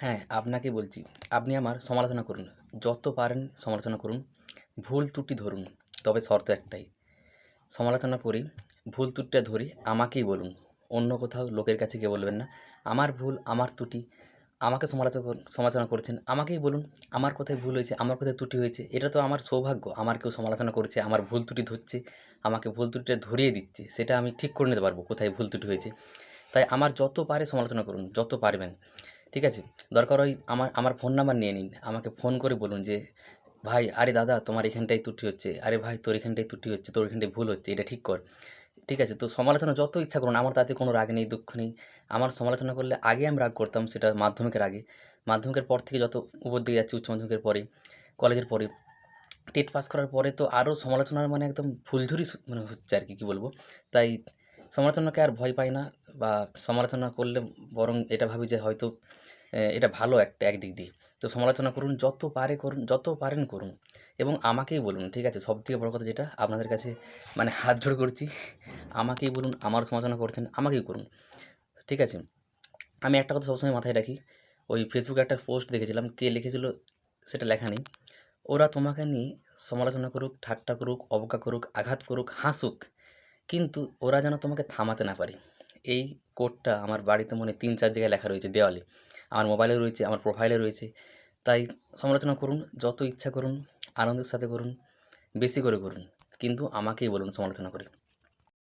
হ্যাঁ আপনাকে বলছি, আপনি আমার সমালোচনা করুন। যত পারেন সমালোচনা করুন। ভুল ত্রুটি ধরুন, তবে শর্ত একটাই। সমালোচনা করি, ভুল ত্রুটিটা ধরি, আমাকেই বলুন। অন্য কোথাও লোকের কাছে গিয়ে বলবেন না, আমার ভুল, আমার ত্রুটি, আমাকে সমালোচনা সমালোচনা করছেন, আমাকেই বলুন, আমার কোথায় ভুল হয়েছে, আমার কোথায় ত্রুটি হয়েছে, এটা তো আমার সৌভাগ্য, আমার কেউ সমালোচনা করছে, আমার ভুল ত্রুটি ধরছে, আমাকে ভুল ত্রুটিটা ধরিয়ে দিচ্ছে, সেটা আমি ঠিক করে নিতে পারব কোথায় ভুল ত্রুটি হয়েছে। তাই আমার যত পারে সমালোচনা করুন, যত পারবেন। ঠিক আছে? দরকার হয় আমার আমার ফোন নাম্বার নিয়ে নিন। আমাকে ফোন করে বলুন যে, ভাই, আরে দাদা, তোমার এখানটায় ত্রুটি হচ্ছে। আরে ভাই, তোর এখানটায় ত্রুটি হচ্ছে, তোর এখানটায় ভুল হচ্ছে, এটা ঠিক কর। ঠিক আছে? তো সমালোচনা যত ইচ্ছা করুন, আমার তাতে কোনো রাগ নেই, দুঃখ নেই। আমার সমালোচনা করলে আগে আমি রাগ করতাম, সেটা মাধ্যমিকের আগে। মাধ্যমিকের পর থেকে যত উপর দিয়ে যাচ্ছি, উচ্চ মাধ্যমিকের পরে, কলেজের পরে, টেট পাস করার পরে তো আরও সমালোচনার মানে একদম ফুলঝুরি মানে হচ্ছে আর কি, কী বলব? তাই সমালোচনাকে আর ভয় পাই না। বা সমালোচনা করলে বরং এটা ভাবি যে হয়তো এটা ভালো একটা একদিক দিয়ে। তো সমালোচনা করুন, যত পারে করুন, যত পারেন করুন। এবং আমাকেই বলুন, ঠিক আছে? সব থেকে বড় কথা যেটা, আপনাদের কাছে মানে হাত জোড় করছি, আমাকেই বলুন আমার সমালোচনা করছেন, আমাকেই করুন। ঠিক আছে? আমি একটা কথা সবসময় মাথায় রাখি, ওই ফেসবুকে একটা পোস্ট দেখেছিলাম, কে লিখেছিল সেটা লেখা নেই। ওরা তোমাকে নিয়ে সমালোচনা করুক, ঠাট্টা করুক, অবজ্ঞা করুক, আঘাত করুক, হাসুক, কিন্তু ওরা যেন তোমাকে থামাতে না পারে। এই কোডটা আমার বাড়িতে মনে তিন, চার জায়গায় লেখা রয়েছে দেওয়ালে। আমার মোবাইলে রয়েছে, আমার প্রোফাইলে রয়েছে। তাই সমালোচনা করুন, যত ইচ্ছা করুন, আনন্দের সাথে করুন, বেশি করে করুন। কিন্তু আমাকেই বলুন সমালোচনা করে।